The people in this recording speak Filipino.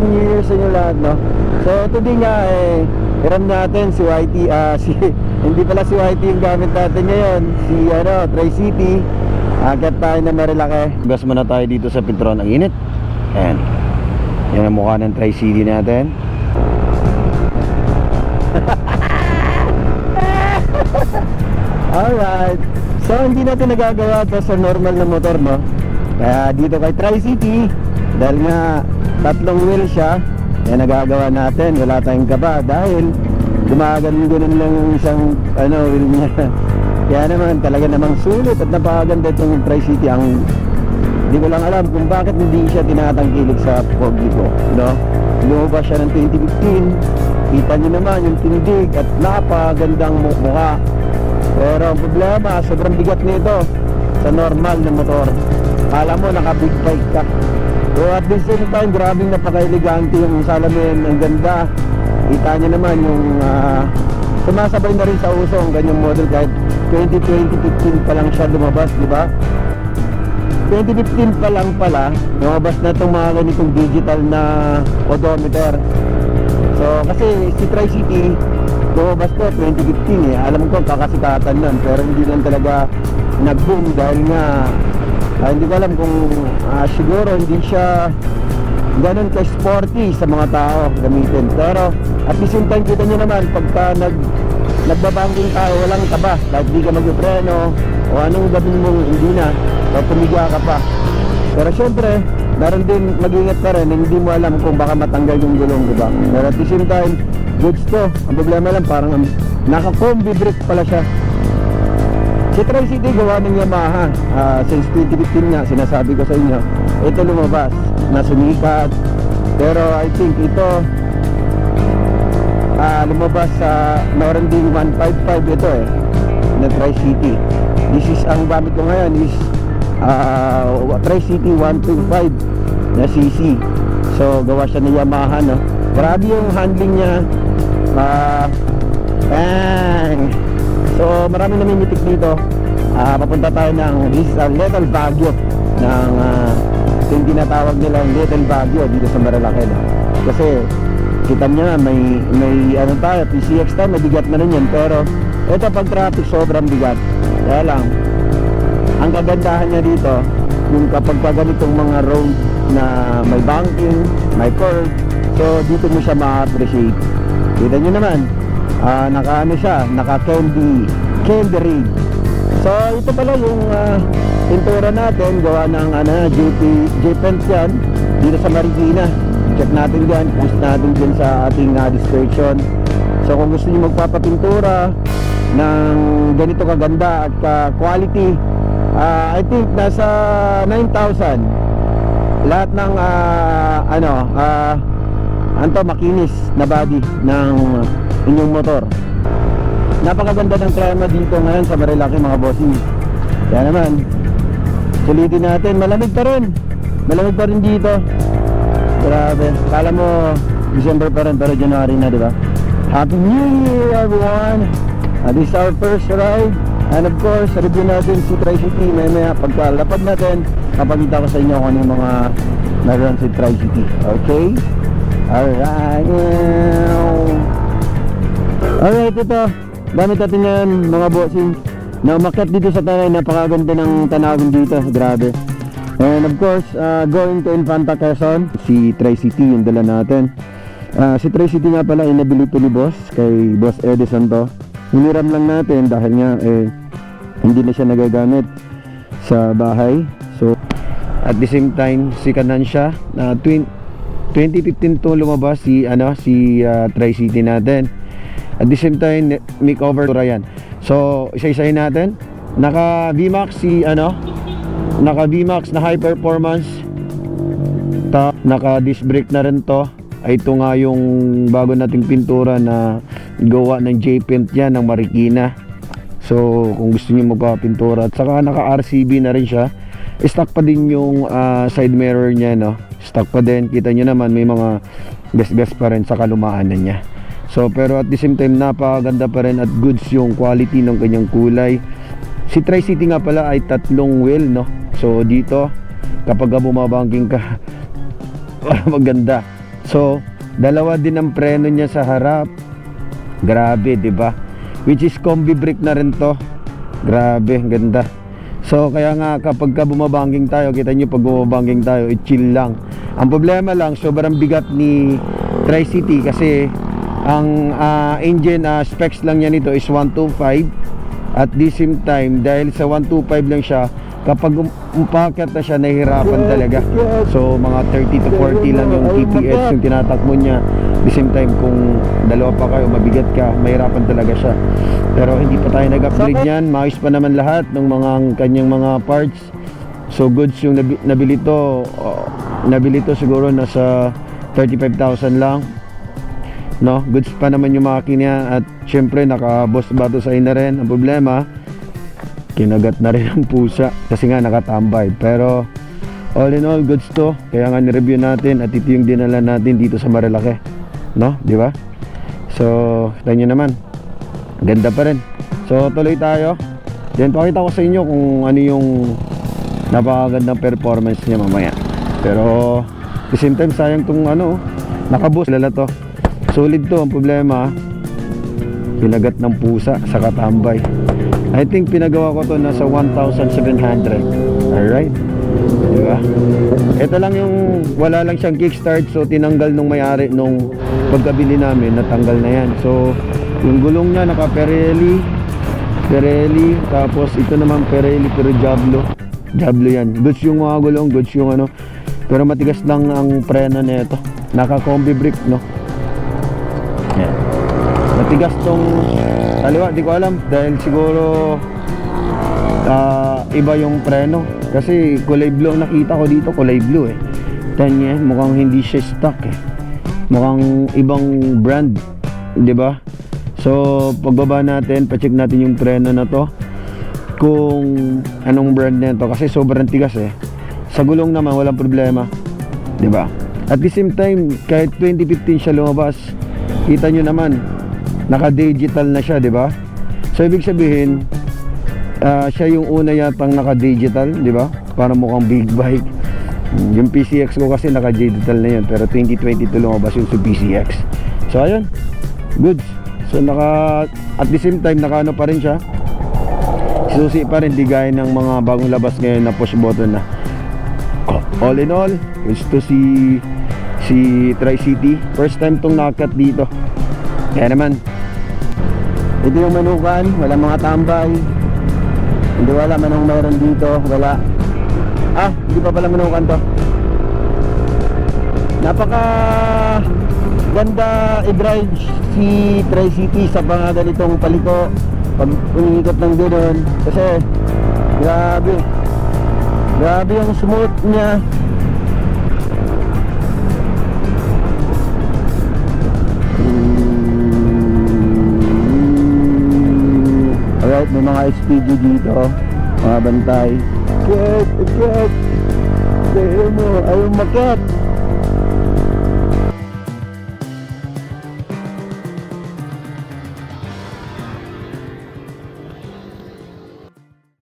New Year sa inyo lahat, no? So, today nga, eh, hiram natin si YT, ah, si, hindi pala si YT yung gamit natin ngayon, si, ano, Tri-City. Agad tayo na Marilake. Gas muna tayo dito sa Petron. Ang init. Ayan. Yan ang mukha ng Tri-City natin. Alright. So, hindi natin nagagawa to sa normal na motor, no? Kaya dito kay Tri-City, dahil nga tatlong wheel siya, kaya nagagawa natin. Wala tayong kaba dahil gumaganon-ganon lang yung isang ano, wheel niya. Kaya naman, talaga namang sulit at napakaganda itong Tri-City. Ang hindi ko lang alam kung bakit hindi siya tinatangkilik sa Pogi ko, no? Lumabas siya ng 2015. Kita niyo naman yung tindig at napakagandang mu- mukha. Pero ang problema, sobrang bigat nito sa normal na motor. Kala mo naka big bike ka. So at the same time, grabing napaka-elegante yung salamin, ang ganda. Kita niyo naman yung ah, sumasabay na rin sa uso ang ganyang model kahit 2020-15 pa lang siya lumabas, di ba? 2015 pa lang pala, lumabas na itong mga ganitong digital na odometer. So, kasi si Tri-City, lumabas ko 2015 eh. Alam ko kakasikatan nun, pero hindi lang talaga nag-boom dahil nga, ah, hindi ko alam kung ah, siguro hindi siya ganun ka-sporty sa mga tao gamitin. Pero at the same time, kita nyo naman, pagka nag, nagbabanking tayo, walang taba. Kahit di ka magpreno o anong gawin mong hindi na, o tumiga ka pa. Pero syempre, meron din mag-ingat ka rin, hindi mo alam kung baka matanggal yung gulong, di ba? Pero at the same time, goods to. Ang problema lang, parang ang- naka-combi brake pala siya. Si Tri-City gawa ng Yamaha. Ah, Since 2015 nga sinasabi ko sa inyo Ito lumabas na sumikat Pero I think ito ah, Lumabas sa Meron din 155 ito eh Na Tri-City This is ang gamit ko ngayon is ah, Tri-City 125 Na CC So gawa siya ng Yamaha no? Grabe yung handling niya. Ah, bang So marami namimitik dito. Ah, papunta tayo ng this is a Little Baguio ng uh, yung tinatawag nilang Little Baguio dito sa Marilake. No? Kasi kita niyo na may may ano tayo, PCX tayo, mabigat na rin yan. Pero ito pag traffic sobrang bigat. Kaya lang, ang kagandahan niya dito, yung kapag pa ganitong mga road na may banking, may curve, so dito mo siya ma-appreciate. Kita nyo naman, ah naka ano siya, naka candy, candy rig. So ito pala yung ah, pintura natin, gawa ng ano, JP, JPens yan, dito sa Marikina. Check natin dyan, post natin dyan sa ating ah, description. So kung gusto niyo magpapapintura ng ganito kaganda at ka quality, ah, I think nasa 9,000 lahat ng ah, ano ah anto makinis na body ng inyong motor. Napakaganda ng klima dito ngayon sa Marilaki mga bossing. Kaya naman sulitin natin malamig pa rin. Malamig pa rin dito. Grabe. Kala mo December pa rin pero January na di ba? Happy New Year everyone! Uh, this is our first ride. And of course review natin si Tri-City. May maya pagkalapag natin kapagita ko sa inyo kung ano mga meron si Tri-City. Okay? Alright alright ito gamit natin yan mga bossing. Na umakyat dito sa tanay napakaganda ng tanawin dito. Grabe. And of course uh, going to Infanta Quezon. Si Tri-City yung dala natin. Ah, si Tri-City nga pala inabili to ni boss kay boss Edison to. Hiniram lang natin dahil nga eh hindi na siya nagagamit sa bahay. So at the same time si Kanan siya na twin 2015 to lumabas si ano si ah, Tri-City natin at the same time makeover to Ryan so isa-isahin natin. Naka VMAX si ano? Naka VMAX na high performance. Ta naka disc brake na rin to. Ay ito nga yung bago nating pintura na gawa ng J-Paint yan ng Marikina. So kung gusto niyo magpapintura. At saka naka RCB na rin siya. Stock pa din yung ah, side mirror niya no? Stock pa din. Kita niyo naman may mga gas-gas pa rin sa kalumaanan niya so pero at the same time napakaganda pa rin at goods yung quality ng kanyang kulay si Tri-City nga pala ay tatlong wheel no so dito kapag bumabangking ka maganda So, dalawa din ang preno niya sa harap. Grabe, 'di ba? Which is combi brake na rin 'to. Grabe, ang ganda. So, kaya nga kapag ka bumabangking tayo, kita nyo pag bumabangking tayo, i-chill lang. Ang problema lang, sobrang bigat ni Tri-City kasi ang ah, engine ah, specs lang niya nito is 125 at the same time dahil sa 125 lang siya kapag um- umpakyat na siya nahihirapan talaga. So mga 30 to 40 lang yung TPS yung tinatakbo niya. The same time kung dalawa pa kayo mabigat ka mahirapan talaga siya. Pero hindi pa tayo nag-upgrade niyan. Maayos pa naman lahat ng mga kanyang mga parts. So goods yung nabi- nabili to uh, nabili to siguro nasa 35,000 lang no? Goods pa naman yung makina at syempre naka-boss bato sa na rin? Ang problema kinagat na rin ang pusa. Kasi nga nakatambay. Pero all in all goods to. Kaya nga ni-review natin at ito yung dinala natin dito sa Marilake. No? Di ba? So kita nyo naman. Ganda pa rin. So tuloy tayo. Then pakita ko sa inyo kung ano yung napakagandang performance niya mamaya. Pero the same time sayang tong ano nakabus lala to solid to ang problema. Pinagat ng pusa sa katambay. I think pinagawa ko to nasa 1,700 alright? Diba? Ito lang yung wala lang siyang kickstart so tinanggal nung may-ari nung pagkabili namin natanggal na yan. So yung gulong niya naka Pirelli Pirelli tapos ito naman Pirelli pero Diablo. Diablo yan. Goods yung mga gulong goods yung ano. Pero matigas lang ang preno nito naka combi brake no yan matigas tong kaliwa di ko alam dahil siguro ah, iba yung preno. Kasi kulay blue nakita ko dito kulay blue eh. Kanya mukhang hindi siya stock eh. Mukhang ibang brand di ba? So pagbaba natin pacheck natin yung preno na to kung anong brand nito kasi sobrang tigas eh. Sa gulong naman walang problema di ba? At the same time kahit 2015 siya lumabas kita nyo naman naka-digital na siya di ba? So ibig sabihin ah, siya yung una yatang naka-digital di ba? Para mukhang big bike. Yung PCX ko kasi naka-digital na yun pero 2022 lumabas yung sa PCX so ayun. Goods so naka at the same time naka ano pa rin siya. Susi pa rin di gaya ng mga bagong labas ngayon na push button na. All in all gusto si si Tri-City first time tong nakat dito. Kaya naman ito yung manukan walang mga tambay. Hindi wala manong mayroon dito wala. Ah hindi pa pala manukan to. Napaka ganda i-drive si Tri-City sa mga ganitong paliko. Pag umiikot ng gano'n kasi grabe. Grabe yung smooth niya Alright, may mga SPD dito mga bantay. Ket, ket Kaya mo, ayaw makat